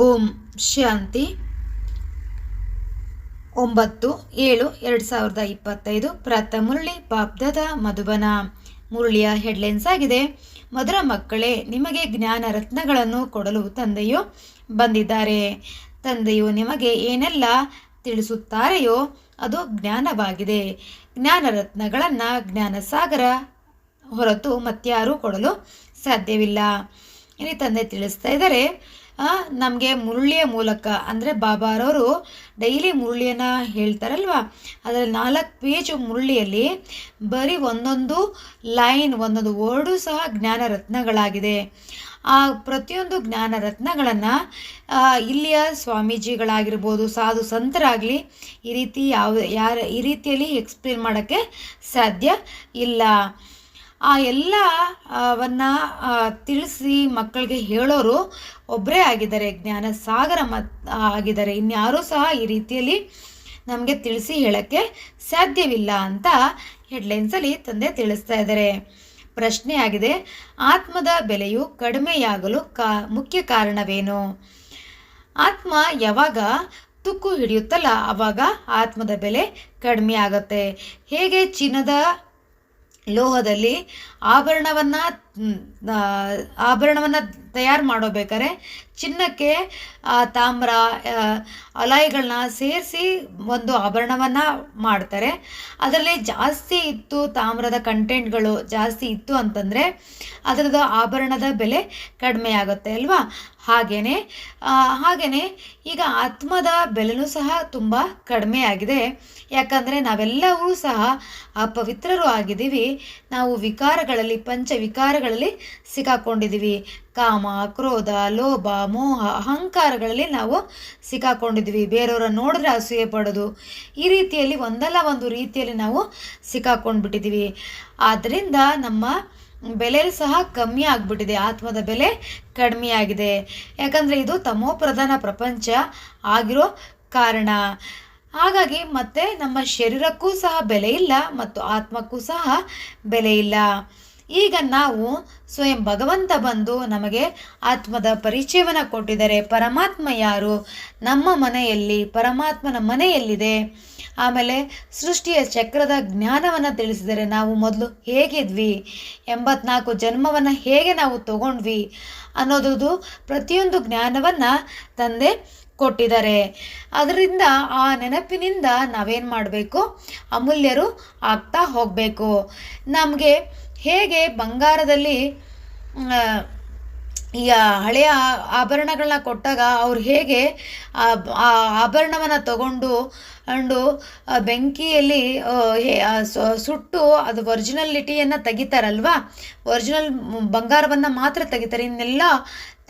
ಓಂ ಶಾಂತಿ. ಒಂಬತ್ತು ಏಳು ಎರಡು ಸಾವಿರದ ಇಪ್ಪತ್ತೈದು. ಪ್ರಾತ ಮುರಳಿ ಬಾಬ್ದದ ಮಧುಬನ. ಮುರಳಿಯ ಹೆಡ್ಲೈನ್ಸ್ ಆಗಿದೆ. ಮಧುರ ಮಕ್ಕಳೇ, ನಿಮಗೆ ಜ್ಞಾನ ರತ್ನಗಳನ್ನು ಕೊಡಲು ತಂದೆಯು ಬಂದಿದ್ದಾರೆ. ತಂದೆಯು ನಿಮಗೆ ಏನೆಲ್ಲ ತಿಳಿಸುತ್ತಾರೆಯೋ, ಅದು ಜ್ಞಾನವಾಗಿದೆ. ಜ್ಞಾನ ರತ್ನಗಳನ್ನು ಜ್ಞಾನಸಾಗರ ಹೊರತು ಮತ್ಯಾರೂ ಕೊಡಲು ಸಾಧ್ಯವಿಲ್ಲ. ಇಲ್ಲಿ ತಂದೆ ತಿಳಿಸ್ತಾ ಇದ್ದಾರೆ ನಮಗೆ ಮುರುಳಿಯ ಮೂಲಕ, ಅಂದರೆ ಬಾಬಾರವರು ಡೈಲಿ ಮುರುಳಿಯನ್ನು ಹೇಳ್ತಾರಲ್ವ? ಅದರಲ್ಲಿ ನಾಲ್ಕು ಪೇಜು ಮುರುಳಿಯಲ್ಲಿ ಬರೀ ಒಂದೊಂದು ಲೈನ್, ಒಂದೊಂದು ವರ್ಡು ಸಹ ಜ್ಞಾನ ರತ್ನಗಳಾಗಿದೆ. ಆ ಪ್ರತಿಯೊಂದು ಜ್ಞಾನ ರತ್ನಗಳನ್ನು ಇಲ್ಲಿಯ ಸ್ವಾಮೀಜಿಗಳಾಗಿರ್ಬೋದು, ಸಾಧು ಸಂತರಾಗಲಿ ಈ ರೀತಿ ಯಾವ, ಯಾರ, ಈ ರೀತಿಯಲ್ಲಿ ಎಕ್ಸ್ಪ್ಲೇನ್ ಮಾಡೋಕ್ಕೆ ಸಾಧ್ಯ ಇಲ್ಲ. ಆ ಎಲ್ಲ ಅವನ್ನ ತಿಳಿಸಿ ಮಕ್ಕಳಿಗೆ ಹೇಳೋರು ಒಬ್ಬರೇ ಆಗಿದ್ದಾರೆ ಜ್ಞಾನ ಸಾಗರ ಮತ್ ಆಗಿದ್ದಾರೆ. ಇನ್ಯಾರೂ ಸಹ ಈ ರೀತಿಯಲ್ಲಿ ನಮಗೆ ತಿಳಿಸಿ ಹೇಳೋಕ್ಕೆ ಸಾಧ್ಯವಿಲ್ಲ ಅಂತ ಹೆಡ್ಲೈನ್ಸಲ್ಲಿ ತಂದೆ ತಿಳಿಸ್ತಾ ಇದ್ದಾರೆ. ಪ್ರಶ್ನೆ ಆಗಿದೆ ಆತ್ಮದ ಬೆಲೆಯು ಕಡಿಮೆಯಾಗಲು ಕಾ, ಮುಖ್ಯ ಕಾರಣವೇನು? ಆತ್ಮ ಯಾವಾಗ ತುಕ್ಕು ಹಿಡಿಯುತ್ತಲ್ಲ ಆವಾಗ ಆತ್ಮದ ಬೆಲೆ ಕಡಿಮೆ ಆಗುತ್ತೆ ಹೇಗೆ ಚಿನ್ನದ ಲೋಹದಲ್ಲಿ ಆಭರಣವನ್ನು ಆಭರಣವನ್ನು ತಯಾರು ಮಾಡಬೇಕಾದ್ರೆ ಚಿನ್ನಕ್ಕೆ ತಾಮ್ರ ಅಲಾಯಿಗಳನ್ನ ಸೇರಿಸಿ ಒಂದು ಆಭರಣವನ್ನು ಮಾಡ್ತಾರೆ. ಅದರಲ್ಲಿ ಜಾಸ್ತಿ ಇತ್ತು ತಾಮ್ರದ ಕಂಟೆಂಟ್ಗಳು ಜಾಸ್ತಿ ಇತ್ತು ಅಂತಂದರೆ ಅದರದ್ದು ಆಭರಣದ ಬೆಲೆ ಕಡಿಮೆ ಆಗುತ್ತೆ ಅಲ್ವಾ? ಹಾಗೆಯೇ ಹಾಗೆಯೇ ಈಗ ಆತ್ಮದ ಬೆಲೆನೂ ಸಹ ತುಂಬ ಕಡಿಮೆ ಆಗಿದೆ. ಯಾಕಂದರೆ ನಾವೆಲ್ಲವೂ ಸಹ ಅಪವಿತ್ರರು ಆಗಿದ್ದೀವಿ. ನಾವು ವಿಕಾರಗಳಲ್ಲಿ, ಪಂಚ ವಿಕಾರಗಳಲ್ಲಿ ಸಿಕ್ಕಾಕೊಂಡಿದ್ದೀವಿ. ಕಾಮ, ಕ್ರೋಧ, ಲೋಭ, ಮೋಹ, ಅಹಂಕಾರಗಳಲ್ಲಿ ನಾವು ಸಿಕ್ಕಾಕೊಂಡಿದ್ದೀವಿ. ಬೇರೆಯವರನ್ನು ನೋಡಿದ್ರೆ ಅಸೂಯೆ ಪಡೋದು. ಈ ರೀತಿಯಲ್ಲಿ ಒಂದಲ್ಲ ಒಂದು ರೀತಿಯಲ್ಲಿ ನಾವು ಸಿಕ್ಕಾಕೊಂಡ್ಬಿಟ್ಟಿದ್ದೀವಿ. ಆದ್ದರಿಂದ ನಮ್ಮ ಬೆಲೆ ಸಹ ಕಮ್ಮಿ ಆಗಿಬಿಟ್ಟಿದೆ. ಆತ್ಮದ ಬೆಲೆ ಕಡಿಮೆ ಆಗಿದೆ. ಯಾಕಂದರೆ ಇದು ತಮೋಪ್ರಧಾನ ಪ್ರಪಂಚ ಆಗಿರೋ ಕಾರಣ. ಹಾಗಾಗಿ ಮತ್ತೆ ನಮ್ಮ ಶರೀರಕ್ಕೂ ಸಹ ಬೆಲೆ ಇಲ್ಲ ಮತ್ತು ಆತ್ಮಕ್ಕೂ ಸಹ ಬೆಲೆ ಇಲ್ಲ. ಈಗ ನಾವು ಸ್ವಯಂ ಭಗವಂತ ಬಂದು ನಮಗೆ ಆತ್ಮದ ಪರಿಚಯವನ್ನು ಕೊಟ್ಟಿದ್ದಾರೆ. ಪರಮಾತ್ಮ ಯಾರು? ನಮ್ಮ ಮನೆಯಲ್ಲಿ, ಪರಮಾತ್ಮನ ಮನೆಯಲ್ಲಿದೆ. ಆಮೇಲೆ ಸೃಷ್ಟಿಯ ಚಕ್ರದ ಜ್ಞಾನವನ್ನು ತಿಳಿಸಿದರೆ ನಾವು ಮೊದಲು ಹೇಗಿದ್ವಿ? ಎಂಬತ್ನಾಲ್ಕು ಜನ್ಮವನ್ನು ಹೇಗೆ ನಾವು ತಗೊಂಡ್ವಿ ಅನ್ನೋದು ಪ್ರತಿಯೊಂದು ಜ್ಞಾನವನ್ನು ತಂದೆ ಕೊಟ್ಟಿದ್ದಾರೆ. ಅದರಿಂದ ಆ ನೆನಪಿನಿಂದ ನಾವೇನು ಮಾಡಬೇಕು? ಅಮೂಲ್ಯರು ಆಗ್ತಾ ಹೋಗಬೇಕು. ನಮಗೆ ಹೇಗೆ ಬಂಗಾರದಲ್ಲಿ ಈ ಹಳೆಯ ಆಭರಣಗಳನ್ನ ಕೊಟ್ಟಾಗ ಅವ್ರು ಹೇಗೆ ಆ ಆಭರಣವನ್ನು ತಗೊಂಡು ಅಂಡು ಬೆಂಕಿಯಲ್ಲಿ ಸುಟ್ಟು ಅದು ಒರಿಜಿನಲಿಟಿಯನ್ನು ತೆಗಿತಾರಲ್ವಾ? ಒರಿಜಿನಲ್ ಬಂಗಾರವನ್ನು ಮಾತ್ರ ತೆಗಿತಾರೆ. ಇನ್ನೆಲ್ಲ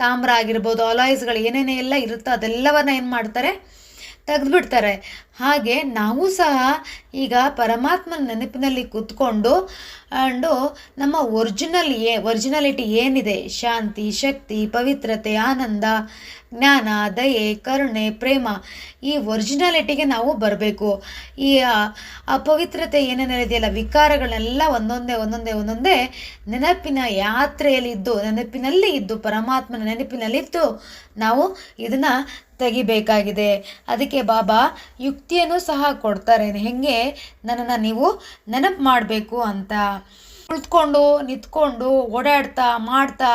ತಾಮ್ರ ಆಗಿರ್ಬೋದು ಅಲಾಯ್ಸ್ಗಳು ಏನೇನೆಲ್ಲ ಇರುತ್ತೋ ಅದೆಲ್ಲವನ್ನ ಏನು ಮಾಡ್ತಾರೆ? ತೆಗೆದುಬಿಡ್ತಾರೆ. ಹಾಗೆ ನಾವು ಸಹ ಈಗ ಪರಮಾತ್ಮನ ನೆನಪಿನಲ್ಲಿ ಕೂತ್ಕೊಂಡು, ಅಂಡು ನಮ್ಮ ಒರಿಜಿನಲ್ ಏ ಒರಿಜಿನಲಿಟಿ ಏನಿದೆ? ಶಾಂತಿ, ಶಕ್ತಿ, ಪವಿತ್ರತೆ, ಆನಂದ, ಜ್ಞಾನ, ದಯೆ, ಕರುಣೆ, ಪ್ರೇಮ ಈ ಒರಿಜಿನಾಲಿಟಿಗೆ ನಾವು ಬರಬೇಕು. ಈ ಅಪವಿತ್ರತೆ ಏನೇನಿದೆಯಲ್ಲ ವಿಕಾರಗಳನ್ನೆಲ್ಲ ಒಂದೊಂದೇ ಒಂದೊಂದೇ ಒಂದೊಂದೇ ನೆನಪಿನ ಯಾತ್ರೆಯಲ್ಲಿ ಇದ್ದು, ನೆನಪಿನಲ್ಲಿ ಇದ್ದು, ಪರಮಾತ್ಮನ ನೆನಪಿನಲ್ಲಿದ್ದು ನಾವು ಇದನ್ನು ತೆಗಿಬೇಕಾಗಿದೆ. ಅದಕ್ಕೆ ಬಾಬಾ ಯುಕ್ತಿಯನ್ನು ಸಹ ಕೊಡ್ತಾರೆ ಹೆಂಗೆ? ನನ್ನನ್ನು ನೀವು ನೆನಪು ಮಾಡಬೇಕು ಅಂತ. ಕುಳಿತುಕೊಂಡು ನಿಂತ್ಕೊಂಡು, ಓಡಾಡ್ತಾ, ಮಾಡ್ತಾ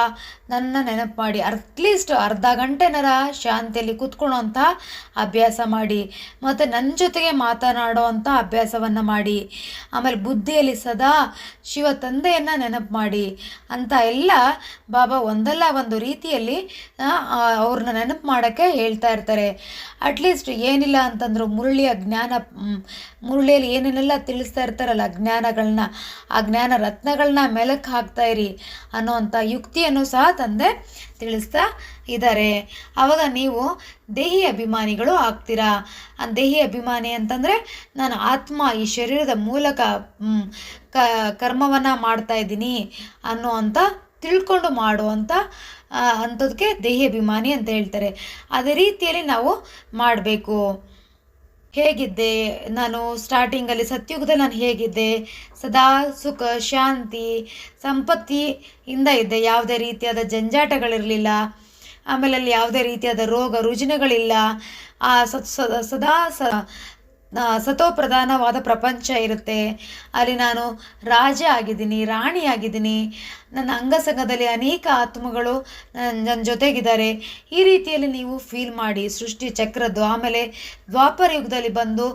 ನನ್ನ ನೆನಪು ಮಾಡಿ. ಅಟ್ಲೀಸ್ಟ್ ಅರ್ಧ ಗಂಟೆನರ ಶಾಂತಿಯಲ್ಲಿ ಕೂತ್ಕೊಳ್ಳೋ ಅಂಥ ಅಭ್ಯಾಸ ಮಾಡಿ. ಮತ್ತು ನನ್ನ ಜೊತೆಗೆ ಮಾತನಾಡೋ ಅಂಥ ಅಭ್ಯಾಸವನ್ನು ಮಾಡಿ. ಆಮೇಲೆ ಬುದ್ಧಿಯಲ್ಲಿ ಸದಾ ಶಿವ ತಂದೆಯನ್ನು ನೆನಪು ಮಾಡಿ. ಅಂತ ಎಲ್ಲ ಬಾಬಾ ಒಂದಲ್ಲ ಒಂದು ರೀತಿಯಲ್ಲಿ ಅವ್ರನ್ನ ನೆನಪು ಮಾಡೋಕ್ಕೆ ಹೇಳ್ತಾ ಇರ್ತಾರೆ. ಅಟ್ಲೀಸ್ಟ್ ಏನಿಲ್ಲ ಅಂತಂದ್ರು ಮುರುಳಿಯ ಜ್ಞಾನ ಮುರುಳಿಯಲ್ಲಿ ಏನೇನೆಲ್ಲ ತಿಳಿಸ್ತಾ ಇರ್ತಾರಲ್ಲ ಜ್ಞಾನಗಳನ್ನ, ಆ ಜ್ಞಾನ ರತ್ನಗಳನ್ನ ಮೆಲಕ್ಕೆ ಹಾಕ್ತಾ ಇರಿ ಅನ್ನೋವಂಥ ಯುಕ್ತಿಯನ್ನು ಸಹ ತಂದೆ ತಿಳಿಸ್ತಾ ಇದ್ದಾರೆ. ಆವಾಗ ನೀವು ದೇಹಿ ಅಭಿಮಾನಿಗಳು ಆಗ್ತೀರಾ? ದೇಹಿ ಅಭಿಮಾನಿ ಅಂತಂದರೆ ನಾನು ಆತ್ಮ ಈ ಶರೀರದ ಮೂಲಕ ಕರ್ಮವನ್ನು ಮಾಡ್ತಾ ಇದ್ದೀನಿ ಅನ್ನೋ ಅಂತ ತಿಳ್ಕೊಂಡು ಮಾಡುವಂಥ ಅಂಥದಕ್ಕೆ ದೇಹಿ ಅಭಿಮಾನಿ ಅಂತ ಹೇಳ್ತಾರೆ. ಅದೇ ರೀತಿಯಲ್ಲಿ ನಾವು ಮಾಡಬೇಕು. ಹೇಗಿದ್ದೆ? ನಾನು ಸ್ಟಾರ್ಟಿಂಗಲ್ಲಿ ಸತ್ಯುಗದಲ್ಲಿ ನಾನು ಹೇಗಿದ್ದೆ? ಸದಾ ಸುಖ, ಶಾಂತಿ, ಸಂಪತ್ತಿಯಿಂದ ಇದ್ದೆ. ಯಾವುದೇ ರೀತಿಯಾದ ಜಂಜಾಟಗಳಿರಲಿಲ್ಲ. ಆಮೇಲೆ ಅಲ್ಲಿ ಯಾವುದೇ ರೀತಿಯಾದ ರೋಗ, ರುಜಿನಗಳಿಲ್ಲ. ಆ ಸದಾ ಸ ಸತೋಪ್ರಧಾನವಾದ ಪ್ರಪಂಚ ಇರುತ್ತೆ. ಅಲ್ಲಿ ನಾನು ರಾಜ ಆಗಿದ್ದೀನಿ, ರಾಣಿ ಆಗಿದ್ದೀನಿ. ನನ್ನ ಅಂಗಸಂಗದಲ್ಲಿ ಅನೇಕ ಆತ್ಮಗಳು ನನ್ನ ಜೊತೆಗಿದ್ದಾರೆ. ಈ ರೀತಿಯಲ್ಲಿ ನೀವು ಫೀಲ್ ಮಾಡಿ, ಸೃಷ್ಟಿ ಚಕ್ರದ್ದು, ಆಮೇಲೆ ದ್ವಾಪರ ಯುಗದಲ್ಲಿ ಬಂದು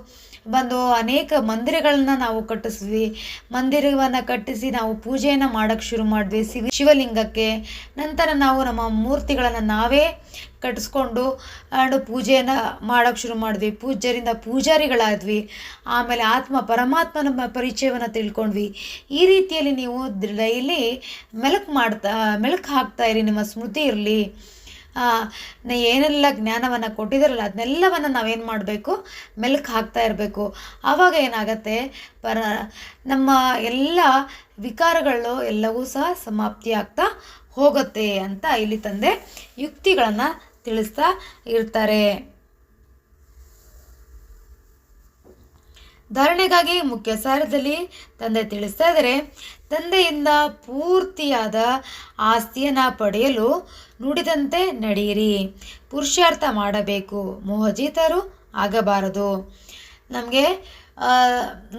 ಬಂದು ಅನೇಕ ಮಂದಿರಗಳನ್ನ ನಾವು ಕಟ್ಟಿಸಿದ್ವಿ. ಮಂದಿರವನ್ನು ಕಟ್ಟಿಸಿ ನಾವು ಪೂಜೆಯನ್ನು ಮಾಡೋಕ್ಕೆ ಶುರು ಮಾಡಿದ್ವಿ. ಶಿವ, ಶಿವಲಿಂಗಕ್ಕೆ. ನಂತರ ನಾವು ನಮ್ಮ ಮೂರ್ತಿಗಳನ್ನು ನಾವೇ ಕಟ್ಟಿಸ್ಕೊಂಡು ಆ್ಯಂಡ್ ಪೂಜೆಯನ್ನು ಮಾಡೋಕ್ಕೆ ಶುರು ಮಾಡಿದ್ವಿ. ಪೂಜ್ಯರಿಂದ ಪೂಜಾರಿಗಳಾದ್ವಿ. ಆಮೇಲೆ ಆತ್ಮ ಪರಮಾತ್ಮನ ಪರಿಚಯವನ್ನು ತಿಳ್ಕೊಂಡ್ವಿ. ಈ ರೀತಿಯಲ್ಲಿ ನೀವು ಡೈಲಿ ಮೆಲುಕು ಮಾಡ್ತಾ, ಮೆಲುಕು ಹಾಕ್ತಾ ಇರಿ. ನಿಮ್ಮ ಸ್ಮೃತಿ ಇರಲಿ. ಏನೆಲ್ಲ ಜ್ಞಾನವನ್ನು ಕೊಟ್ಟಿದ್ದಾರಲ್ಲ ಅದನ್ನೆಲ್ಲವನ್ನು ನಾವೇನು ಮಾಡಬೇಕು? ಮೆಲುಕು ಹಾಕ್ತಾ ಇರಬೇಕು. ಆವಾಗ ಏನಾಗತ್ತೆ? ಪರ, ನಮ್ಮ ಎಲ್ಲ ವಿಕಾರಗಳು ಎಲ್ಲವೂ ಸಹ ಸಮಾಪ್ತಿ ಆಗ್ತಾ ಹೋಗುತ್ತೆ ಅಂತ ಇಲ್ಲಿ ತಂದೆ ಯುಕ್ತಿಗಳನ್ನು ತಿಳಿಸ್ತಾ ಇರ್ತಾರೆ. ಧಾರಣೆಗಾಗಿ ಮುಖ್ಯ ಸಾರದಲ್ಲಿ ತಂದೆ ತಿಳಿಸ್ತಾ ಇದ್ದಾರೆ, ತಂದೆಯಿಂದ ಪೂರ್ತಿಯಾದ ಆಸ್ತಿಯನ್ನು ಪಡೆಯಲು ನುಡಿದಂತೆ ನಡೆಯಿರಿ. ಪುರುಷಾರ್ಥ ಮಾಡಬೇಕು. ಮೋಹಜಿತರು ಆಗಬಾರದು. ನಮಗೆ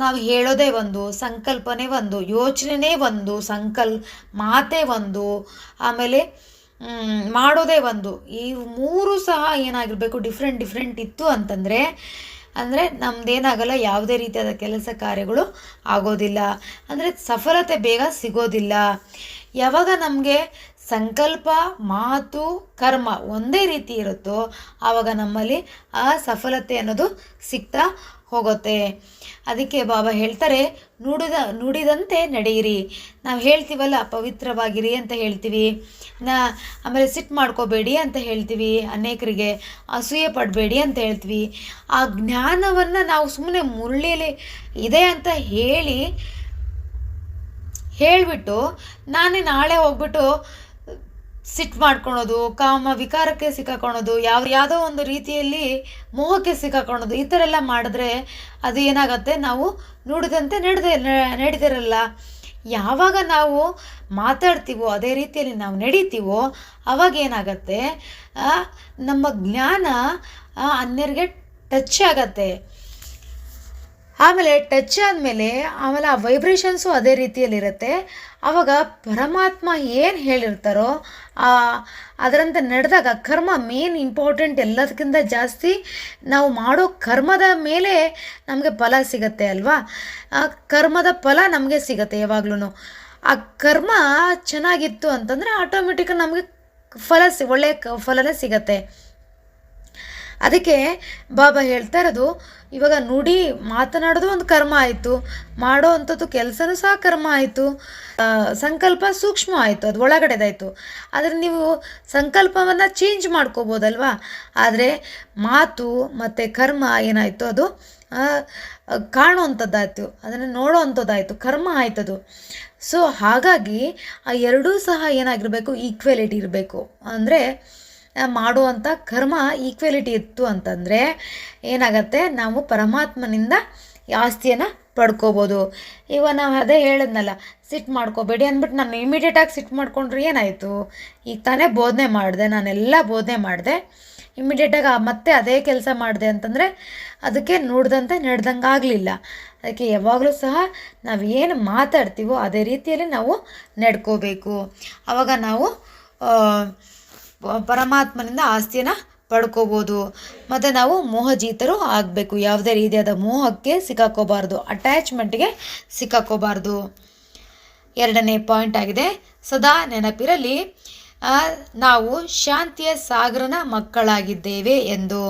ನಾವು ಹೇಳೋದೇ ಒಂದು, ಸಂಕಲ್ಪನೆ ಒಂದು, ಯೋಚನೆನೇ ಒಂದು, ಸಂಕಲ್, ಮಾತೇ ಒಂದು. ಆಮೇಲೆ ಮಾಡೋದೇ ಒಂದು. ಈ ಮೂರು ಸಹ ಏನಾಗಿರಬೇಕು ಡಿಫ್ರೆಂಟ್ ಡಿಫ್ರೆಂಟ್ ಇತ್ತು ಅಂತಂದರೆ, ಅಂದರೆ ನಮ್ದೇನಾಗಲ್ಲ, ಯಾವುದೇ ರೀತಿಯಾದ ಕೆಲಸ ಕಾರ್ಯಗಳು ಆಗೋದಿಲ್ಲ. ಅಂದರೆ ಸಫಲತೆ ಬೇಗ ಸಿಗೋದಿಲ್ಲ. ಯಾವಾಗ ನಮಗೆ ಸಂಕಲ್ಪ, ಮಾತು, ಕರ್ಮ ಒಂದೇ ರೀತಿ ಇರುತ್ತೋ, ಆವಾಗ ನಮ್ಮಲ್ಲಿ ಆ ಸಫಲತೆ ಅನ್ನೋದು ಸಿಗ್ತಾ ಹೋಗುತ್ತೆ. ಅದಕ್ಕೆ ಬಾಬಾ ಹೇಳ್ತಾರೆ, ನುಡಿದ, ನುಡಿದಂತೆ ನಡೆಯಿರಿ. ನಾವು ಹೇಳ್ತೀವಲ್ಲ, ಪವಿತ್ರವಾಗಿರಿ ಅಂತ ಹೇಳ್ತೀವಿ. ನಾ ಆಮೇಲೆ ಸಿಟ್ಟು ಮಾಡ್ಕೋಬೇಡಿ ಅಂತ ಹೇಳ್ತೀವಿ ಅನೇಕರಿಗೆ. ಅಸೂಯೆ ಪಡಬೇಡಿ ಅಂತ ಹೇಳ್ತೀವಿ. ಆ ಜ್ಞಾನವನ್ನು ನಾವು ಸುಮ್ಮನೆ ಮುರುಳಿಯಲ್ಲಿ ಇದೆ ಅಂತ ಹೇಳಿ, ಹೇಳಿಬಿಟ್ಟು ನಾನೇ ನಾಳೆ ಹೋಗ್ಬಿಟ್ಟು ಸಿಟ್ಟು ಮಾಡ್ಕೊಳೋದು, ಕಾಮ ವಿಕಾರಕ್ಕೆ ಸಿಕ್ಕಾಕೊಳೋದು ಯಾವ ಯಾವುದೋ ಒಂದು ರೀತಿಯಲ್ಲಿ ಮೋಹಕ್ಕೆ ಸಿಕ್ಕಾಕೊಳೋದು, ಈ ಥರ ಎಲ್ಲ ಮಾಡಿದ್ರೆ ಅದು ಏನಾಗುತ್ತೆ? ನಾವು ನುಡಿದಂತೆ ನಡೆದೇ ನಡೀತಿರಲ್ಲ. ಯಾವಾಗ ನಾವು ಮಾತಾಡ್ತೀವೋ, ಅದೇ ರೀತಿಯಲ್ಲಿ ನಾವು ನಡೀತೀವೋ, ಅವಾಗ ಏನಾಗತ್ತೆ? ನಮ್ಮ ಜ್ಞಾನ ಅನ್ಯರಿಗೆ ಟಚ್ ಆಗತ್ತೆ. ಆಮೇಲೆ ಟಚ್ ಆದಮೇಲೆ ಆಮೇಲೆ ಆ ವೈಬ್ರೇಷನ್ಸು ಅದೇ ರೀತಿಯಲ್ಲಿರುತ್ತೆ. ಆವಾಗ ಪರಮಾತ್ಮ ಏನು ಹೇಳಿರ್ತಾರೋ ಆ, ಅದರಂತೆ ನಡೆದಾಗ ಕರ್ಮ ಮೇನ್ ಇಂಪಾರ್ಟೆಂಟ್ ಎಲ್ಲದಕ್ಕಿಂತ ಜಾಸ್ತಿ ನಾವು ಮಾಡೋ ಕರ್ಮದ ಮೇಲೆ ನಮಗೆ ಫಲ ಸಿಗತ್ತೆ ಅಲ್ವಾ? ಆ, ಕರ್ಮದ ಫಲ ನಮಗೆ ಸಿಗತ್ತೆ ಯಾವಾಗ್ಲೂ ಆ ಕರ್ಮ ಚೆನ್ನಾಗಿತ್ತು ಅಂತಂದರೆ ಆಟೋಮೆಟಿಕ್ ನಮಗೆ ಫಲ ಸಿ ಒಳ್ಳೆಯ ಫಲನೇ ಸಿಗತ್ತೆ. ಅದಕ್ಕೆ ಬಾಬಾ ಹೇಳ್ತಾ ಇರೋದು ಇವಾಗ ನುಡಿ ಮಾತನಾಡೋದು ಒಂದು ಕರ್ಮ ಆಯಿತು, ಮಾಡೋ ಅಂಥದ್ದು ಕೆಲಸನೂ ಸಹ ಕರ್ಮ ಆಯಿತು ಸಂಕಲ್ಪ ಸೂಕ್ಷ್ಮ ಆಯಿತು, ಅದು ಒಳಗಡೆದಾಯಿತು. ಆದರೆ ನೀವು ಸಂಕಲ್ಪವನ್ನು ಚೇಂಜ್ ಮಾಡ್ಕೋಬೋದಲ್ವಾ? ಆದರೆ ಮಾತು ಮತ್ತು ಕರ್ಮ ಏನಾಯಿತು ಅದು ಕಾಣುವಂಥದ್ದಾಯಿತು ಅದನ್ನು ನೋಡೋವಂಥದ್ದಾಯಿತು ಕರ್ಮ ಆಯ್ತದು. ಸೊ ಹಾಗಾಗಿ ಆ ಎರಡೂ ಸಹ ಏನಾಗಿರಬೇಕು ಈಕ್ವೆಲಿಟಿ ಇರಬೇಕು. ಅಂದರೆ ಮಾಡುವಂಥ ಕರ್ಮ ಈಕ್ವೆಲಿಟಿ ಇತ್ತು ಅಂತಂದರೆ ಏನಾಗತ್ತೆ? ನಾವು ಪರಮಾತ್ಮನಿಂದ ಆಸ್ತಿಯನ್ನು ಪಡ್ಕೋಬೋದು. ಇವಾಗ ನಾವು ಅದೇ ಹೇಳಿದ್ನಲ್ಲ ಸಿಟ್ಟು ಮಾಡ್ಕೋಬೇಡಿ ಅಂದ್ಬಿಟ್ಟು ನಾನು ಇಮಿಡಿಯೇಟಾಗಿ ಸಿಟ್ಟು ಮಾಡ್ಕೊಂಡ್ರೆ ಏನಾಯಿತು? ಈಗ ತಾನೇ ಬೋಧನೆ ಮಾಡಿದೆ, ನಾನೆಲ್ಲ ಬೋಧನೆ ಮಾಡಿದೆ. ಇಮಿಡಿಯೇಟಾಗಿ ಮತ್ತೆ ಅದೇ ಕೆಲಸ ಮಾಡಿದೆ ಅಂತಂದರೆ ಅದಕ್ಕೆ ನೋಡ್ದಂತೆ ನಡೆದಂಗೆ ಆಗಲಿಲ್ಲ. ಅದಕ್ಕೆ ಯಾವಾಗಲೂ ಸಹ ನಾವು ಏನು ಮಾತಾಡ್ತೀವೋ ಅದೇ ರೀತಿಯಲ್ಲಿ ನಾವು ನಡ್ಕೋಬೇಕು. ಆವಾಗ ನಾವು ಪರಮಾತ್ಮನಿಂದ ಆಸ್ತಿಯನ್ನು ಪಡ್ಕೋಬೋದು. ಮತ್ತು ನಾವು ಮೋಹಜೀತರು ಆಗಬೇಕು. ಯಾವುದೇ ರೀತಿಯಾದ ಮೋಹಕ್ಕೆ ಸಿಕ್ಕಾಕೋಬಾರ್ದು. ಅಟ್ಯಾಚ್ಮೆಂಟ್ಗೆ ಸಿಕ್ಕಾಕೋಬಾರ್ದು. ಎರಡನೇ ಪಾಯಿಂಟ್ ಆಗಿದೆ. ಸದಾ ನೆನಪಿರಲಿ ನಾವು ಶಾಂತಿಯ ಸಾಗರನ ಮಕ್ಕಳಾಗಿದ್ದೇವೆ ಎಂದು.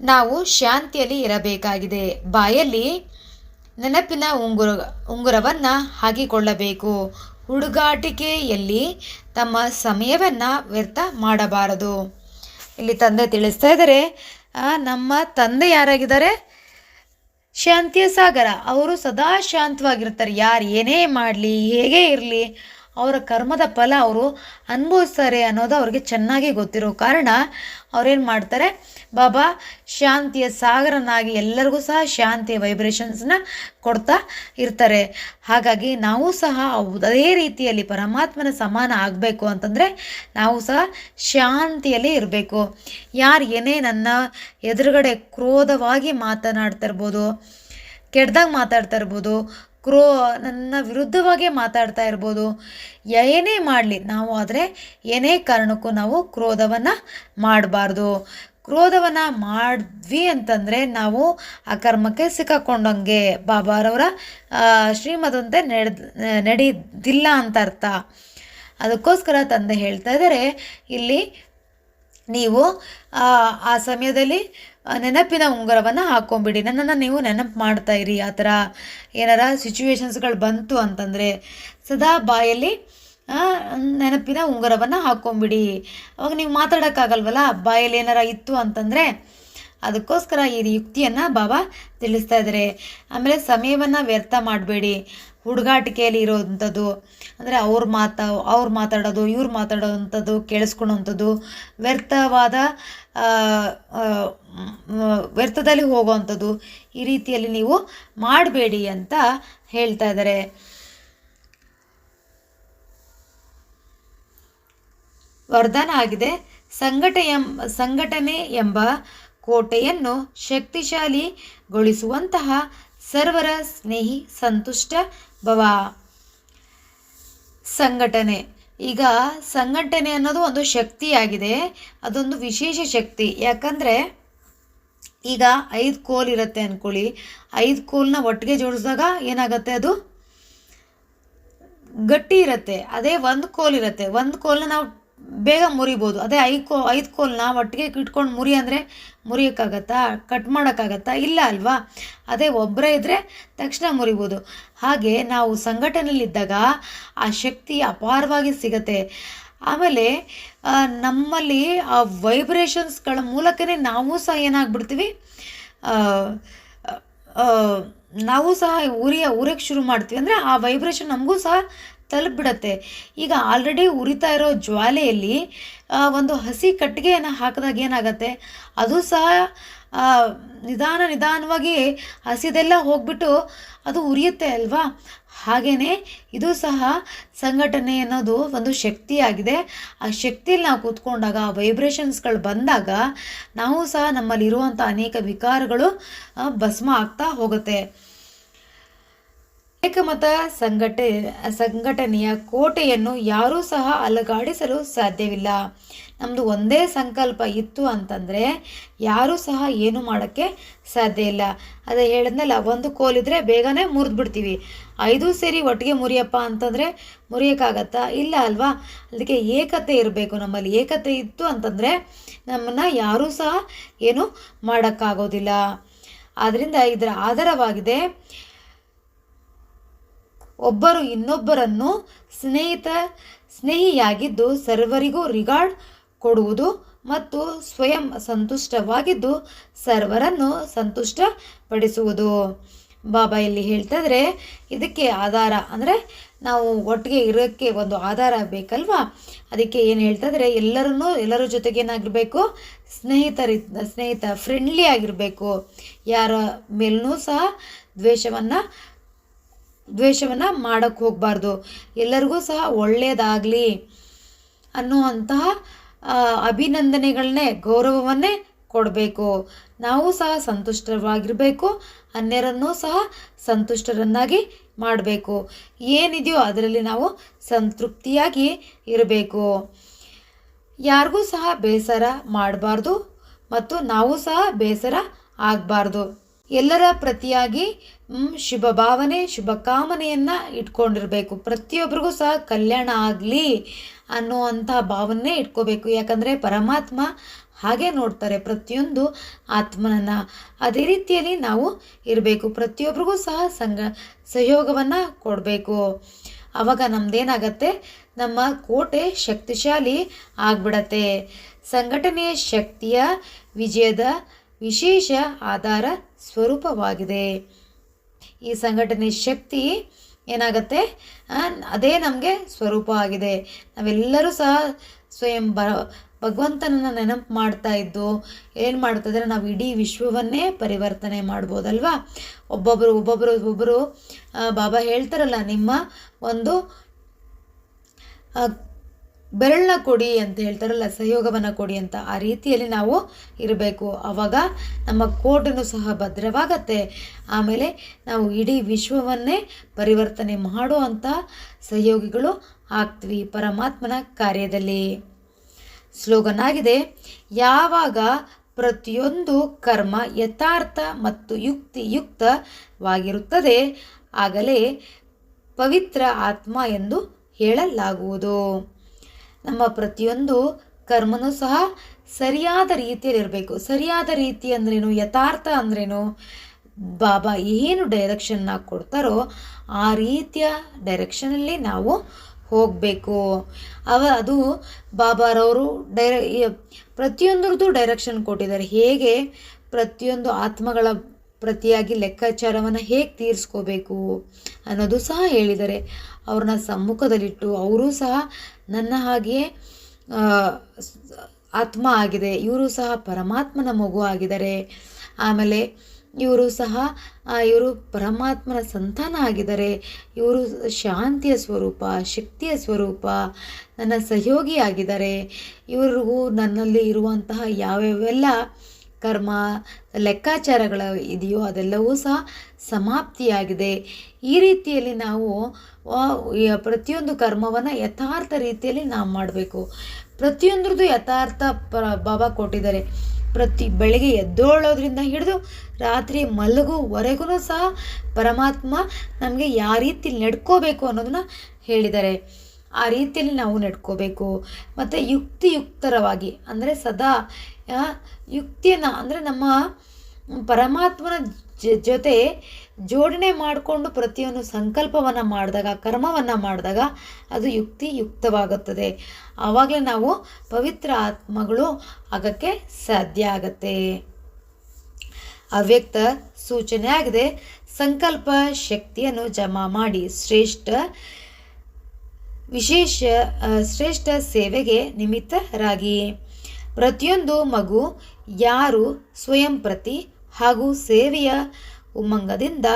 ನಾವು ಶಾಂತಿಯಲ್ಲಿ ಇರಬೇಕಾಗಿದೆ. ಬಾಯಲ್ಲಿ ನೆನಪಿನ ಉಂಗುರ ಉಂಗುರವನ್ನು ಹಾಕಿಕೊಳ್ಳಬೇಕು. ಹುಡುಗಾಟಿಕೆಯಲ್ಲಿ ತಮ್ಮ ಸಮಯವನ್ನು ವ್ಯರ್ಥ ಮಾಡಬಾರದು. ಇಲ್ಲಿ ತಂದೆ ತಿಳಿಸ್ತಾ ಇದ್ದಾರೆ ನಮ್ಮ ತಂದೆ ಯಾರಾಗಿದ್ದಾರೆ? ಶಾಂತಿಯ ಸಾಗರ ಅವರು ಸದಾ ಶಾಂತವಾಗಿರ್ತಾರೆ. ಯಾರು ಏನೇ ಮಾಡಲಿ, ಹೇಗೆ ಇರಲಿ ಅವರ ಕರ್ಮದ ಫಲ ಅವರು ಅನುಭವಿಸ್ತಾರೆ ಅನ್ನೋದು ಅವ್ರಿಗೆ ಚೆನ್ನಾಗಿ ಗೊತ್ತಿರೋ ಕಾರಣ ಅವ್ರೇನು ಮಾಡ್ತಾರೆ? ಬಾಬಾ, ಶಾಂತಿಯ ಸಾಗರನಾಗಿ ಎಲ್ಲರಿಗೂ ಸಹ ಶಾಂತಿಯ ವೈಬ್ರೇಷನ್ಸ್ನ ಕೊಡ್ತಾ ಇರ್ತಾರೆ. ಹಾಗಾಗಿ ನಾವು ಸಹ ಅದೇ ರೀತಿಯಲ್ಲಿ ಪರಮಾತ್ಮನ ಸಮಾನ ಆಗಬೇಕು ಅಂತಂದರೆ ನಾವು ಸಹ ಶಾಂತಿಯಲ್ಲಿ ಇರಬೇಕು. ಯಾರು ಏನೇ ನನ್ನ ಎದುರುಗಡೆ ಕ್ರೋಧವಾಗಿ ಮಾತನಾಡ್ತಾ ಇರ್ಬೋದು, ಕೆಟ್ಟದಾಗ ಮಾತಾಡ್ತಾ ಇರ್ಬೋದು ಕ್ರೋ ನನ್ನ ವಿರುದ್ಧವಾಗೇ ಮಾತಾಡ್ತಾ ಇರ್ಬೋದು. ಏನೇ ಮಾಡಲಿ ನಾವು ಆದರೆ ಏನೇ ಕಾರಣಕ್ಕೂ ನಾವು ಕ್ರೋಧವನ್ನು ಮಾಡಬಾರ್ದು. ಕ್ರೋಧವನ್ನು ಮಾಡಿದ್ವಿ ಅಂತಂದರೆ ನಾವು ಆ ಕರ್ಮಕ್ಕೆ ಸಿಕ್ಕಾಕೊಂಡಂಗೆ ಬಾಬಾರವರ ಶ್ರೀಮದಂತೆ ನಡೆದ್ ನಡೆದಿಲ್ಲ ಅಂತ ಅರ್ಥ. ಅದಕ್ಕೋಸ್ಕರ ತಂದೆ ಹೇಳ್ತಾ ಇದ್ದಾರೆ ಇಲ್ಲಿ ನೀವು ಆ ಸಮಯದಲ್ಲಿ ನೆನಪಿನ ಉಂಗುರವನ್ನು ಹಾಕ್ಕೊಂಬಿಡಿ ನನ್ನನ್ನು ನೀವು ನೆನಪು ಮಾಡ್ತಾ ಇರಿ. ಆ ಥರ ಏನಾರ ಸಿಚುವೇಶನ್ಸ್ಗಳು ಬಂತು ಅಂತಂದರೆ ಸದಾ ಬಾಯಲ್ಲಿ ನೆನಪಿನ ಉಂಗುರವನ್ನು ಹಾಕ್ಕೊಂಬಿಡಿ ಅವಾಗ ನೀವು ಮಾತಾಡೋಕ್ಕಾಗಲ್ವಲ್ಲ? ಬಾಯಲ್ಲಿ ಏನಾರ ಇತ್ತು ಅಂತಂದರೆ ಅದಕ್ಕೋಸ್ಕರ ಈ ಯುಕ್ತಿಯನ್ನು ಬಾಬಾ ತಿಳಿಸ್ತಾ ಇದ್ದಾರೆ. ಆಮೇಲೆ ಸಮಯವನ್ನು ವ್ಯರ್ಥ ಮಾಡಬೇಡಿ. ಹುಡುಗಾಟಿಕೆಯಲ್ಲಿ ಇರೋವಂಥದ್ದು, ಅಂದರೆ ಅವ್ರು ಮಾತಾ, ಅವ್ರು ಮಾತಾಡೋದು, ಇವ್ರು ಮಾತಾಡೋವಂಥದ್ದು, ಕೇಳಿಸ್ಕೊಳೋವಂಥದ್ದು, ವ್ಯರ್ಥವಾದ ವ್ಯರ್ಥದಲ್ಲಿ ಹೋಗುವಂಥದ್ದು ಈ ರೀತಿಯಲ್ಲಿ ನೀವು ಮಾಡಬೇಡಿ ಅಂತ ಹೇಳ್ತಾ ಇದ್ದಾರೆ. ವರದಾನ ಆಗಿದೆ, ಸಂಘಟ ಎಂಬ ಸಂಘಟನೆ ಎಂಬ ಕೋಟೆಯನ್ನು ಶಕ್ತಿಶಾಲಿಗೊಳಿಸುವಂತಹ ಸರ್ವರ ಸ್ನೇಹಿ, ಸಂತುಷ್ಟ ಭವ. ಸಂಘಟನೆ. ಈಗ ಸಂಘಟನೆ ಅನ್ನೋದು ಒಂದು ಶಕ್ತಿಯಾಗಿದೆ. ಅದೊಂದು ವಿಶೇಷ ಶಕ್ತಿ. ಯಾಕಂದರೆ ಈಗ ಐದು ಕೋಲ್ ಇರುತ್ತೆ ಅಂದ್ಕೊಳ್ಳಿ ಐದು ಕೋಲ್ನ ಒಟ್ಟಿಗೆ ಜೋಡಿಸಿದಾಗ ಏನಾಗುತ್ತೆ ಅದು? ಗಟ್ಟಿ ಇರುತ್ತೆ. ಅದೇ ಒಂದು ಕೋಲ್ ಇರುತ್ತೆ. ಒಂದು ಕೋಲ್ನ ನಾವು ಬೇಗ ಮುರಿಬೋದು. ಅದೇ ಐದು ಕೋ, ಐದು ಕೋಲ್ನ ಒಟ್ಟಿಗೆ ಇಟ್ಕೊಂಡು ಮುರಿ ಅಂದರೆ ಮುರಿಯೋಕ್ಕಾಗತ್ತಾ? ಕಟ್ ಮಾಡೋಕ್ಕಾಗತ್ತಾ? ಇಲ್ಲ ಅಲ್ವಾ? ಅದೇ ಒಬ್ಬರೇ ಇದ್ದರೆ ತಕ್ಷಣ ಮುರಿಬೋದು. ಹಾಗೆ ನಾವು ಸಂಘಟನೆಯಲ್ಲಿದ್ದಾಗ ಆ ಶಕ್ತಿ ಅಪಾರವಾಗಿ ಸಿಗತ್ತೆ. ಆಮೇಲೆ ನಮ್ಮಲ್ಲಿ ಆ ವೈಬ್ರೇಷನ್ಸ್ಗಳ ಮೂಲಕನೇ ನಾವು ಸಹ ಏನಾಗ್ಬಿಡ್ತೀವಿ? ನಾವು ಸಹ ಉರಿಯ ಉರಿಯಕ್ಕೆ ಶುರು ಮಾಡ್ತೀವಿ. ಅಂದರೆ ಆ ವೈಬ್ರೇಷನ್ ನಮಗೂ ಸಹ ತಲುಪಿಬಿಡತ್ತೆ. ಈಗ ಆಲ್ರೆಡಿ ಉರಿತಾ ಇರೋ ಜ್ವಾಲೆಯಲ್ಲಿ ಒಂದು ಹಸಿ ಕಟ್ಟಿಗೆಯನ್ನು ಹಾಕಿದಾಗ ಏನಾಗುತ್ತೆ? ಅದು ಸಹ ನಿಧಾನ ನಿಧಾನವಾಗಿ ಹಸಿದೆಲ್ಲ ಹೋಗ್ಬಿಟ್ಟು ಅದು ಉರಿಯುತ್ತೆ ಅಲ್ವಾ? ಹಾಗೆಯೇ ಇದು ಸಹ ಸಂಘಟನೆ ಅನ್ನೋದು ಒಂದು ಶಕ್ತಿಯಾಗಿದೆ. ಆ ಶಕ್ತಿಯಲ್ಲಿ ನಾವು ಕೂತ್ಕೊಂಡಾಗ, ಆ ವೈಬ್ರೇಷನ್ಸ್ಗಳು ಬಂದಾಗ ನಾವು ಸಹ ನಮ್ಮಲ್ಲಿರುವಂಥ ಅನೇಕ ವಿಕಾರಗಳು ಭಸ್ಮ ಆಗ್ತಾ ಹೋಗುತ್ತೆ. ಏಕಮತ ಸಂಘಟ, ಸಂಘಟನೆಯ ಕೋಟೆಯನ್ನು ಯಾರೂ ಸಹ ಅಲುಗಾಡಿಸಲು ಸಾಧ್ಯವಿಲ್ಲ. ನಮ್ಮದು ಒಂದೇ ಸಂಕಲ್ಪ ಇತ್ತು ಅಂತಂದರೆ ಯಾರೂ ಸಹ ಏನು ಮಾಡೋಕ್ಕೆ ಸಾಧ್ಯ ಇಲ್ಲ. ಅದೇ ಹೇಳಿದ್ನಲ್ಲ, ಒಂದು ಕೋಲಿದ್ರೆ ಬೇಗನೆ ಮುರಿದು ಬಿಡ್ತೀವಿ. ಐದು ಸೇರಿ ಒಟ್ಟಿಗೆ ಮುರಿಯಪ್ಪ ಅಂತಂದರೆ ಮುರಿಯೋಕ್ಕಾಗತ್ತಾ? ಇಲ್ಲ ಅಲ್ವಾ? ಅದಕ್ಕೆ ಏಕತೆ ಇರಬೇಕು ನಮ್ಮಲ್ಲಿ. ಏಕತೆ ಇತ್ತು ಅಂತಂದರೆ ನಮ್ಮನ್ನು ಯಾರೂ ಸಹ ಏನು ಮಾಡೋಕ್ಕಾಗೋದಿಲ್ಲ. ಆದ್ದರಿಂದ ಇದರ ಆಧಾರವಾಗಿದೆ ಒಬ್ಬರು ಇನ್ನೊಬ್ಬರನ್ನು ಸ್ನೇಹಿತ, ಸ್ನೇಹಿಯಾಗಿದ್ದು ಸರ್ವರಿಗೂ ರಿಗಾರ್ಡ್ ಕೊಡುವುದು ಮತ್ತು ಸ್ವಯಂ ಸಂತುಷ್ಟವಾಗಿದ್ದು ಸರ್ವರನ್ನು ಸಂತುಷ್ಟಪಡಿಸುವುದು. ಬಾಬಾ ಇಲ್ಲಿ ಹೇಳ್ತಿದ್ರೆ ಇದಕ್ಕೆ ಆಧಾರ ಅಂದರೆ ನಾವು ಒಟ್ಟಿಗೆ ಇರೋಕ್ಕೆ ಒಂದು ಆಧಾರ ಬೇಕಲ್ವಾ? ಅದಕ್ಕೆ ಏನು ಹೇಳ್ತಾ ಎಲ್ಲರನ್ನು ಎಲ್ಲರನ್ನೂ ಎಲ್ಲರ ಜೊತೆಗೆ ಏನಾಗಿರಬೇಕು? ಸ್ನೇಹಿತರಿ, ಸ್ನೇಹಿತ ಫ್ರೆಂಡ್ಲಿ ಆಗಿರಬೇಕು. ಯಾರ ಮೇಲೂ ಸಹ ದ್ವೇಷವನ್ನು ದ್ವೇಷವನ್ನು ಮಾಡೋಕ್ಕೆ ಹೋಗಬಾರ್ದು. ಎಲ್ಲರಿಗೂ ಸಹ ಒಳ್ಳೆಯದಾಗಲಿ ಅನ್ನುವಂತಹ ಅಭಿನಂದನೆಗಳನ್ನೇ ಗೌರವವನ್ನೇ ಕೊಡಬೇಕು. ನಾವು ಸಹ ಸಂತುಷ್ಟವಾಗಿರಬೇಕು, ಅನ್ಯರನ್ನೂ ಸಹ ಸಂತುಷ್ಟರನ್ನಾಗಿ ಮಾಡಬೇಕು. ಏನಿದೆಯೋ ಅದರಲ್ಲಿ ನಾವು ಸಂತೃಪ್ತಿಯಾಗಿ ಇರಬೇಕು. ಯಾರಿಗೂ ಸಹ ಬೇಸರ ಮಾಡಬಾರ್ದು ಮತ್ತು ನಾವು ಸಹ ಬೇಸರ ಆಗಬಾರ್ದು. ಎಲ್ಲರ ಪ್ರತಿಯಾಗಿ ಶುಭ ಭಾವನೆ, ಶುಭ ಕಾಮನೆಯನ್ನು ಇಟ್ಕೊಂಡಿರಬೇಕು. ಪ್ರತಿಯೊಬ್ಬರಿಗೂ ಸಹ ಕಲ್ಯಾಣ ಆಗಲಿ ಅನ್ನುವಂಥ ಭಾವನೆ ಇಟ್ಕೋಬೇಕು. ಯಾಕಂದರೆ ಪರಮಾತ್ಮ ಹಾಗೆ ನೋಡ್ತಾರೆ. ಪ್ರತಿಯೊಂದು ಆತ್ಮನನ್ನು ಅದೇ ರೀತಿಯಲ್ಲಿ ನಾವು ಇರಬೇಕು. ಪ್ರತಿಯೊಬ್ಬರಿಗೂ ಸಹ ಸಂಗ ಸಹಯೋಗವನ್ನು ಕೊಡಬೇಕು. ಆವಾಗ ನಮ್ಮದೇನಾಗತ್ತೆ ನಮ್ಮ ಕೋಟೆ ಶಕ್ತಿಶಾಲಿ ಆಗ್ಬಿಡತ್ತೆ. ಸಂಘಟನೆಯ ಶಕ್ತಿಯ ವಿಜಯದ ವಿಶೇಷ ಆಧಾರ ಸ್ವರೂಪವಾಗಿದೆ. ಈ ಸಂಘಟನೆ ಶಕ್ತಿ ಏನಾಗತ್ತೆ? ಅದೇ ನಮಗೆ ಸ್ವರೂಪ ಆಗಿದೆ. ನಾವೆಲ್ಲರೂ ಸಹ ಸ್ವಯಂ ಬ ಭಗವಂತನನ್ನು ನೆನಪು ಮಾಡ್ತಾ ಇದ್ದು ಏನು ಮಾಡ್ತಿದ್ರೆ ನಾವು ಇಡೀ ವಿಶ್ವವನ್ನೇ ಪರಿವರ್ತನೆ ಮಾಡ್ಬೋದಲ್ವಾ? ಒಬ್ಬೊಬ್ಬರು ಒಬ್ಬೊಬ್ಬರು ಆ, ಬಾಬಾ ಹೇಳ್ತಾರಲ್ಲ ನಿಮ್ಮ ಒಂದು ಬೆರಳನ್ನ ಕೊಡಿ ಅಂತ ಹೇಳ್ತಾರಲ್ಲ, ಸಹಯೋಗವನ್ನು ಕೊಡಿ ಅಂತ ಆ ರೀತಿಯಲ್ಲಿ ನಾವು ಇರಬೇಕು. ಆವಾಗ ನಮ್ಮ ಕೋಟನು ಸಹ ಭದ್ರವಾಗತ್ತೆ. ಆಮೇಲೆ ನಾವು ಇಡೀ ವಿಶ್ವವನ್ನೇ ಪರಿವರ್ತನೆ ಮಾಡುವಂಥ ಸಹಯೋಗಿಗಳು ಆಗ್ತೀವಿ ಪರಮಾತ್ಮನ ಕಾರ್ಯದಲ್ಲಿ. ಸ್ಲೋಗನ್ ಆಗಿದೆ, ಯಾವಾಗ ಪ್ರತಿಯೊಂದು ಕರ್ಮ ಯಥಾರ್ಥ ಮತ್ತು ಯುಕ್ತಿಯುಕ್ತವಾಗಿರುತ್ತದೆ, ಆಗಲೇ ಪವಿತ್ರ ಆತ್ಮ ಎಂದು ಹೇಳಲಾಗುವುದು. ನಮ್ಮ ಪ್ರತಿಯೊಂದು ಕರ್ಮನೂ ಸಹ ಸರಿಯಾದ ರೀತಿಯಲ್ಲಿ ಇರಬೇಕು ಸರಿಯಾದ ರೀತಿ ಅಂದ್ರೇನು, ಯಥಾರ್ಥ ಅಂದ್ರೇನು, ಬಾಬಾ ಏನು ಡೈರೆಕ್ಷನ್ನ ಕೊಡ್ತಾರೋ ಆ ರೀತಿಯ ಡೈರೆಕ್ಷನಲ್ಲಿ ನಾವು ಹೋಗಬೇಕು. ಅವ, ಅದು ಬಾಬಾರವರು ಡೈರೆ ಪ್ರತಿಯೊಂದ್ರದ್ದು ಡೈರೆಕ್ಷನ್ ಕೊಟ್ಟಿದ್ದಾರೆ. ಹೇಗೆ ಪ್ರತಿಯೊಂದು ಆತ್ಮಗಳ ಪ್ರತಿಯಾಗಿ ಲೆಕ್ಕಾಚಾರವನ್ನು ಹೇಗೆ ತೀರಿಸ್ಕೋಬೇಕು ಅನ್ನೋದು ಸಹ ಹೇಳಿದ್ದಾರೆ ಅವ್ರನ್ನ ಸಮ್ಮುಖದಲ್ಲಿಟ್ಟು ಅವರೂ ಸಹ ನನ್ನ ಹಾಗೆಯೇ ಆತ್ಮ ಆಗಿದೆ, ಇವರು ಸಹ ಪರಮಾತ್ಮನ ಮಗು ಆಗಿದ್ದಾರೆ, ಆಮೇಲೆ ಇವರು ಸಹ ಇವರು ಪರಮಾತ್ಮನ ಸಂತಾನ ಆಗಿದ್ದಾರೆ, ಇವರು ಶಾಂತಿಯ ಸ್ವರೂಪ, ಶಕ್ತಿಯ ಸ್ವರೂಪ, ನನ್ನ ಸಹಯೋಗಿ ಆಗಿದ್ದಾರೆ, ಇವರಿಗೂ ನನ್ನಲ್ಲಿ ಇರುವಂತಹ ಯಾವ್ಯಾವೆಲ್ಲ ಕರ್ಮ ಲೆಕ್ಕಾಚಾರಗಳ ಇದೆಯೋ ಅದೆಲ್ಲವೂ ಸಹ ಸಮಾಪ್ತಿಯಾಗಿದೆ. ಈ ರೀತಿಯಲ್ಲಿ ನಾವು ಪ್ರತಿಯೊಂದು ಕರ್ಮವನ್ನು ಯಥಾರ್ಥ ರೀತಿಯಲ್ಲಿ ನಾವು ಮಾಡಬೇಕು. ಪ್ರತಿಯೊಂದ್ರದ್ದು ಯಥಾರ್ಥ ಪ್ರಭಾವ ಕೊಟ್ಟಿದ್ದಾರೆ. ಪ್ರತಿ ಬೆಳಗ್ಗೆ ಎದ್ದೋಳೋದ್ರಿಂದ ಹಿಡಿದು ರಾತ್ರಿ ಮಲಗುವರೆಗೂ ಸಹ ಪರಮಾತ್ಮ ನಮಗೆ ಯಾವ ರೀತಿ ನಡ್ಕೋಬೇಕು ಅನ್ನೋದನ್ನ ಹೇಳಿದ್ದಾರೆ. ಆ ರೀತಿಯಲ್ಲಿ ನಾವು ನಡ್ಕೋಬೇಕು. ಮತ್ತು ಯುಕ್ತಿಯುಕ್ತರವಾಗಿ ಅಂದರೆ ಸದಾ ಯುಕ್ತಿಯನ್ನು ಅಂದರೆ ನಮ್ಮ ಪರಮಾತ್ಮನ ಜೊತೆ ಜೋಡಣೆ ಮಾಡಿಕೊಂಡು ಪ್ರತಿಯೊಂದು ಸಂಕಲ್ಪವನ್ನು ಮಾಡಿದಾಗ, ಕರ್ಮವನ್ನು ಮಾಡಿದಾಗ ಅದು ಯುಕ್ತಿಯುಕ್ತವಾಗುತ್ತದೆ. ಆವಾಗಲೇ ನಾವು ಪವಿತ್ರ ಆತ್ಮಗಳು ಆಗಕ್ಕೆ ಸಾಧ್ಯ ಆಗತ್ತೆ. ಅವ್ಯಕ್ತ ಸೂಚನೆ ಆಗಿದೆ ಸಂಕಲ್ಪ ಶಕ್ತಿಯನ್ನು ಜಮಾ ಮಾಡಿ ಶ್ರೇಷ್ಠ ವಿಶೇಷ ಶ್ರೇಷ್ಠ ಸೇವೆಗೆ ನಿಮಿತ್ತರಾಗಿ. ಪ್ರತಿಯೊಂದು ಮಗು ಯಾರು ಸ್ವಯಂ ಪ್ರತಿ ಹಾಗೂ ಸೇವೆಯ ಉಮ್ಮಂಗದಿಂದ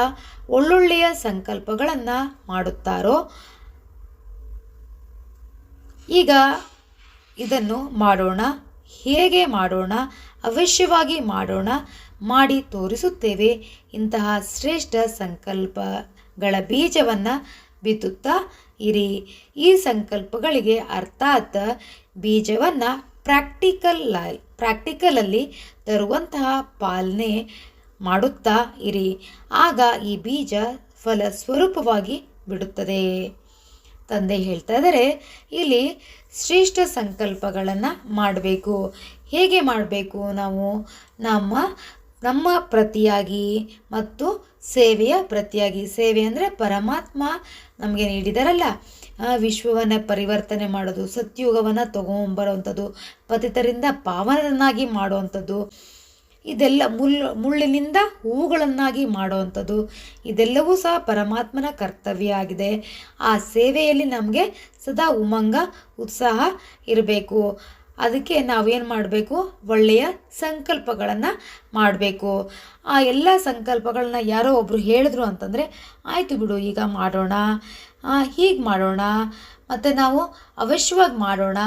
ಒಳ್ಳೊಳ್ಳೆಯ ಸಂಕಲ್ಪಗಳನ್ನು ಮಾಡುತ್ತಾರೋ? ಈಗ ಇದನ್ನು ಮಾಡೋಣ, ಹೇಗೆ ಮಾಡೋಣ, ಅವಶ್ಯವಾಗಿ ಮಾಡೋಣ ಮಾಡಿ ತೋರಿಸುತ್ತೇವೆ. ಇಂತಹ ಶ್ರೇಷ್ಠ ಸಂಕಲ್ಪಗಳ ಬೀಜವನ್ನು ಬಿತ್ತುತ್ತಾ ಇರಿ. ಈ ಸಂಕಲ್ಪಗಳಿಗೆ ಅರ್ಥಾತ್ ಬೀಜವನ್ನು ಪ್ರಾಕ್ಟಿಕಲ್ ಪ್ರಾಕ್ಟಿಕಲಲ್ಲಿ ತರುವಂತಹ ಪಾಲನೆ ಮಾಡುತ್ತಾ ಇರಿ. ಆಗ ಈ ಬೀಜ ಫಲ ಸ್ವರೂಪವಾಗಿ ಬಿಡುತ್ತದೆ. ತಂದೆ ಹೇಳ್ತಾ ಇದ್ದಾರೆ, ಇಲ್ಲಿ ಶ್ರೇಷ್ಠ ಸಂಕಲ್ಪಗಳನ್ನು ಮಾಡಬೇಕು. ಹೇಗೆ ಮಾಡಬೇಕು? ನಾವು ನಮ್ಮ ನಮ್ಮ ಪ್ರತಿಯಾಗಿ ಮತ್ತು ಸೇವೆಯ ಪ್ರತಿಯಾಗಿ ಸೇವೆ ಅಂದರೆ ಪರಮಾತ್ಮ ನಮಗೆ ನೀಡಿದಾರಲ್ಲ. ವಿಶ್ವವನ್ನು ಪರಿವರ್ತನೆ ಮಾಡೋದು, ಸತ್ಯುಗವನ್ನು ತಗೊಂಬರೋವಂಥದ್ದು, ಪತಿತರಿಂದ ಪಾವನರನ್ನಾಗಿ ಮಾಡುವಂಥದ್ದು, ಇದೆಲ್ಲ ಮುಳ್ಳು ಮುಳ್ಳಿನಿಂದ ಹೂಗಳನ್ನಾಗಿ ಮಾಡುವಂಥದ್ದು, ಇದೆಲ್ಲವೂ ಸಹ ಪರಮಾತ್ಮನ ಕರ್ತವ್ಯ ಆಗಿದೆ. ಆ ಸೇವೆಯಲ್ಲಿ ನಮಗೆ ಸದಾ ಉಮಂಗ, ಉತ್ಸಾಹ ಇರಬೇಕು. ಅದಕ್ಕೆ ನಾವೇನು ಮಾಡಬೇಕು? ಒಳ್ಳೆಯ ಸಂಕಲ್ಪಗಳನ್ನು ಮಾಡಬೇಕು. ಆ ಎಲ್ಲ ಸಂಕಲ್ಪಗಳನ್ನ ಯಾರೋ ಒಬ್ಬರು ಹೇಳಿದ್ರು ಅಂತಂದರೆ, ಆಯಿತು ಬಿಡು, ಈಗ ಮಾಡೋಣ. ಹೀಗೆ ಮಾಡೋಣ. ಮತ್ತು ನಾವು ಅವಶ್ಯವಾಗಿ ಮಾಡೋಣ.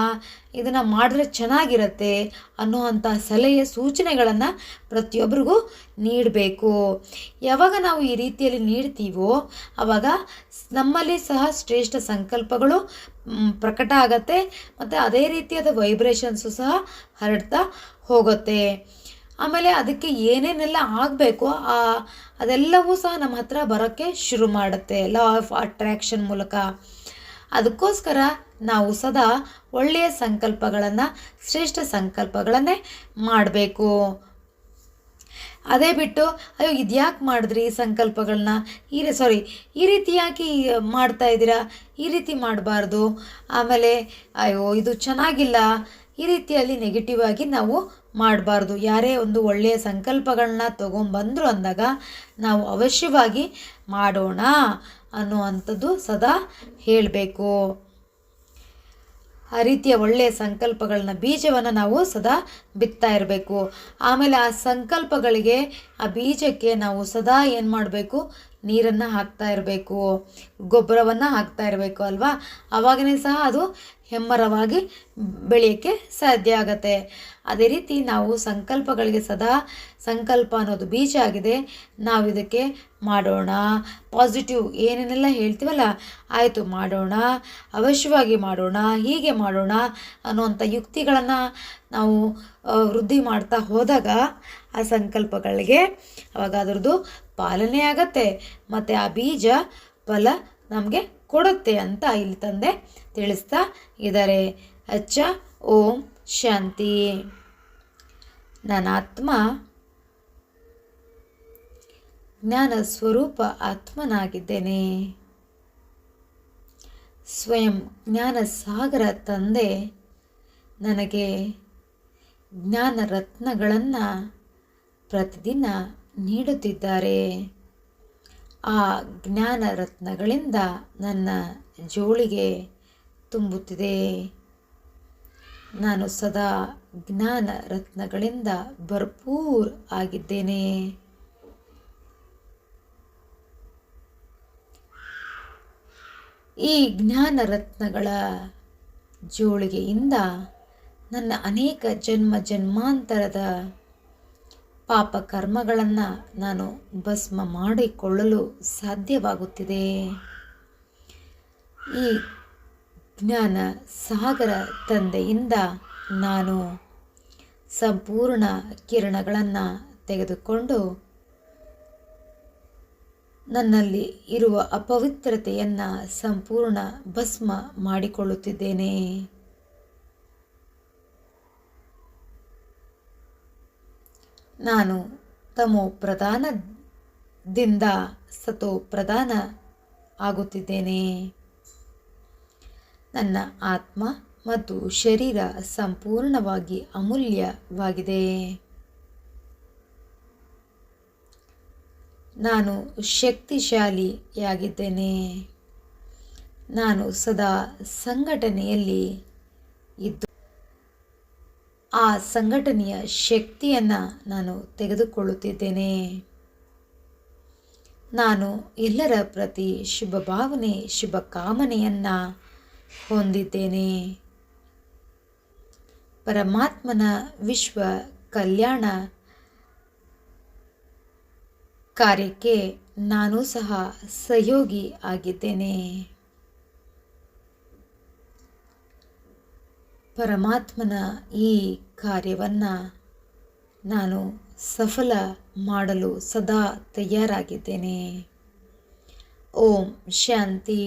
ಇದನ್ನು ಮಾಡಿದ್ರೆ ಚೆನ್ನಾಗಿರತ್ತೆ ಅನ್ನುವಂಥ ಸಲಹೆ ಸೂಚನೆಗಳನ್ನು ಪ್ರತಿಯೊಬ್ಬರಿಗೂ ನೀಡಬೇಕು. ಯಾವಾಗ ನಾವು ಈ ರೀತಿಯಲ್ಲಿ ನೀಡ್ತೀವೋ ಆವಾಗ ನಮ್ಮಲ್ಲಿ ಸಹ ಶ್ರೇಷ್ಠ ಸಂಕಲ್ಪಗಳು ಪ್ರಕಟ ಆಗತ್ತೆ. ಮತ್ತು ಅದೇ ರೀತಿಯಾದ ವೈಬ್ರೇಷನ್ಸು ಸಹ ಹರಡ್ತಾ ಹೋಗುತ್ತೆ. ಆಮೇಲೆ ಅದಕ್ಕೆ ಏನೇನೆಲ್ಲ ಆಗಬೇಕು ಆ ಅದೆಲ್ಲವೂ ಸಹ ನಮ್ಮ ಹತ್ರ ಬರೋಕ್ಕೆ ಶುರು ಮಾಡುತ್ತೆ. ಲಾ ಆಫ್ ಅಟ್ರ್ಯಾಕ್ಷನ್ ಮೂಲಕ. ಅದಕ್ಕೋಸ್ಕರ ನಾವು ಸದಾ ಒಳ್ಳೆಯ ಸಂಕಲ್ಪಗಳನ್ನು, ಶ್ರೇಷ್ಠ ಸಂಕಲ್ಪಗಳನ್ನೇ ಮಾಡಬೇಕು. ಅದೇ ಬಿಟ್ಟು, ಅಯ್ಯೋ, ಇದ್ಯಾಕೆ ಮಾಡಿದ್ರಿ ಈ ಸಂಕಲ್ಪಗಳನ್ನ? ಈ ಸಾರಿ ಈ ರೀತಿ ಯಾಕೆ ಮಾಡ್ತಾ ಇದ್ದೀರಾ? ಈ ರೀತಿ ಮಾಡಬಾರ್ದು. ಆಮೇಲೆ, ಅಯ್ಯೋ, ಇದು ಚೆನ್ನಾಗಿಲ್ಲ. ಈ ರೀತಿಯಲ್ಲಿ ನೆಗೆಟಿವ್ ಆಗಿ ನಾವು ಮಾಡಬಾರ್ದು. ಯಾರೇ ಒಂದು ಒಳ್ಳೆಯ ಸಂಕಲ್ಪಗಳನ್ನ ತೊಗೊಂಬಂದರು ಅಂದಾಗ ನಾವು ಅವಶ್ಯವಾಗಿ ಮಾಡೋಣ ಅನ್ನುವಂಥದ್ದು ಸದಾ ಹೇಳಬೇಕು. ಆ ರೀತಿಯ ಒಳ್ಳೆಯ ಸಂಕಲ್ಪಗಳನ್ನ, ಬೀಜವನ್ನು ನಾವು ಸದಾ ಬಿತ್ತಾ ಇರಬೇಕು. ಆಮೇಲೆ ಆ ಸಂಕಲ್ಪಗಳಿಗೆ, ಆ ಬೀಜಕ್ಕೆ ನಾವು ಸದಾ ಏನು ಮಾಡಬೇಕು? ನೀರನ್ನು ಹಾಕ್ತಾ ಇರಬೇಕು, ಗೊಬ್ಬರವನ್ನು ಹಾಕ್ತಾ ಇರಬೇಕು ಅಲ್ವಾ? ಆವಾಗನೇ ಸಹ ಅದು ಹೆಮ್ಮರವಾಗಿ ಬೆಳೆಯೋಕ್ಕೆ ಸಾಧ್ಯ ಆಗತ್ತೆ. ಅದೇ ರೀತಿ ನಾವು ಸಂಕಲ್ಪಗಳಿಗೆ ಸದಾ ಸಂಕಲ್ಪ ಅನ್ನೋದು ಬೀಜ ಆಗಿದೆ. ನಾವು ಇದಕ್ಕೆ ಮಾಡೋಣ. ಪಾಸಿಟಿವ್ ಏನೇನೆಲ್ಲ ಹೇಳ್ತೀವಲ್ಲ, ಆಯಿತು ಮಾಡೋಣ, ಅವಶ್ಯವಾಗಿ ಮಾಡೋಣ, ಹೀಗೆ ಮಾಡೋಣ ಅನ್ನುವಂಥ ಯುಕ್ತಿಗಳನ್ನು ನಾವು ವೃದ್ಧಿ ಮಾಡ್ತಾ ಹೋದಾಗ ಆ ಸಂಕಲ್ಪಗಳಿಗೆ ಅವಾಗ ಅದರದ್ದು ಪಾಲನೆ ಆಗತ್ತೆ, ಮತ್ತು ಆ ಬೀಜ ಫಲ ನಮಗೆ ಕೊಡುತ್ತೆ ಅಂತ ಇಲ್ಲಿ ತಂದೆ ತಿಳಿಸ್ತಾ ಇದ್ದಾರೆ. ಅಚ್ಚ, ಓಂ, ಶಾಂತಿ. ನನ್ನ ಆತ್ಮ ಜ್ಞಾನ ಸ್ವರೂಪ ಆತ್ಮನಾಗಿದ್ದೇನೆ. ಸ್ವಯಂ ಜ್ಞಾನ ಸಾಗರ ತಂದೆ, ನನಗೆ ಜ್ಞಾನ ರತ್ನಗಳನ್ನು ಪ್ರತಿದಿನ ನೀಡುತ್ತಿದ್ದಾರೆ. ಆ ಜ್ಞಾನ ರತ್ನಗಳಿಂದ ನನ್ನ ಜೋಳಿಗೆ ತುಂಬುತ್ತಿದೆ. ನಾನು ಸದಾ ಜ್ಞಾನ ರತ್ನಗಳಿಂದ ಭರ್ಪೂರ್ ಆಗಿದ್ದೇನೆ. ಈ ಜ್ಞಾನ ರತ್ನಗಳ ಜೋಳಿಗೆಯಿಂದ ನನ್ನ ಅನೇಕ ಜನ್ಮ ಜನ್ಮಾಂತರದ ಪಾಪ ಕರ್ಮಗಳನ್ನು ನಾನು ಭಸ್ಮ ಮಾಡಿಕೊಳ್ಳಲು ಸಾಧ್ಯವಾಗುತ್ತಿದೆ. ಈ ಜ್ಞಾನ ಸಾಗರ ತಂದೆಯಿಂದ ನಾನು ಸಂಪೂರ್ಣ ಕಿರಣಗಳನ್ನು ತೆಗೆದುಕೊಂಡು ನನ್ನಲ್ಲಿ ಇರುವ ಅಪವಿತ್ರತೆಯನ್ನು ಸಂಪೂರ್ಣ ಭಸ್ಮ ಮಾಡಿಕೊಳ್ಳುತ್ತಿದ್ದೇನೆ. ನಾನು ತಮೋ ಪ್ರಧಾನದಿಂದ ಸತೋ ಪ್ರಧಾನ ಆಗುತ್ತಿದ್ದೇನೆ. ನನ್ನ ಆತ್ಮ ಮತ್ತು ಶರೀರ ಸಂಪೂರ್ಣವಾಗಿ ಅಮೂಲ್ಯವಾಗಿದೆ. ನಾನು ಶಕ್ತಿಶಾಲಿಯಾಗಿದ್ದೇನೆ. ನಾನು ಸದಾ ಸಂಘಟನೆಯಲ್ಲಿ ಇದ್ದು ಆ ಸಂಘಟನೆಯ ಶಕ್ತಿಯನ್ನು ನಾನು ತೆಗೆದುಕೊಳ್ಳುತ್ತಿದ್ದೇನೆ. ನಾನು ಎಲ್ಲರ ಪ್ರತಿ ಶುಭ ಭಾವನೆ, ಶುಭ ಕಾಮನೆಯನ್ನು ಹೊಂದಿದ್ದೇನೆ. ಪರಮಾತ್ಮನ ವಿಶ್ವ ಕಲ್ಯಾಣ ಕಾರ್ಯಕ್ಕೆ ನಾನು ಸಹ ಸಹಯೋಗಿ ಆಗಿದ್ದೇನೆ. ಪರಮಾತ್ಮನ ಈ ಕಾರ್ಯವನ್ನು ನಾನು ಸಫಲ ಮಾಡಲು ಸದಾ ತಯಾರಾಗಿದ್ದೇನೆ. ಓಂ ಶಾಂತಿ.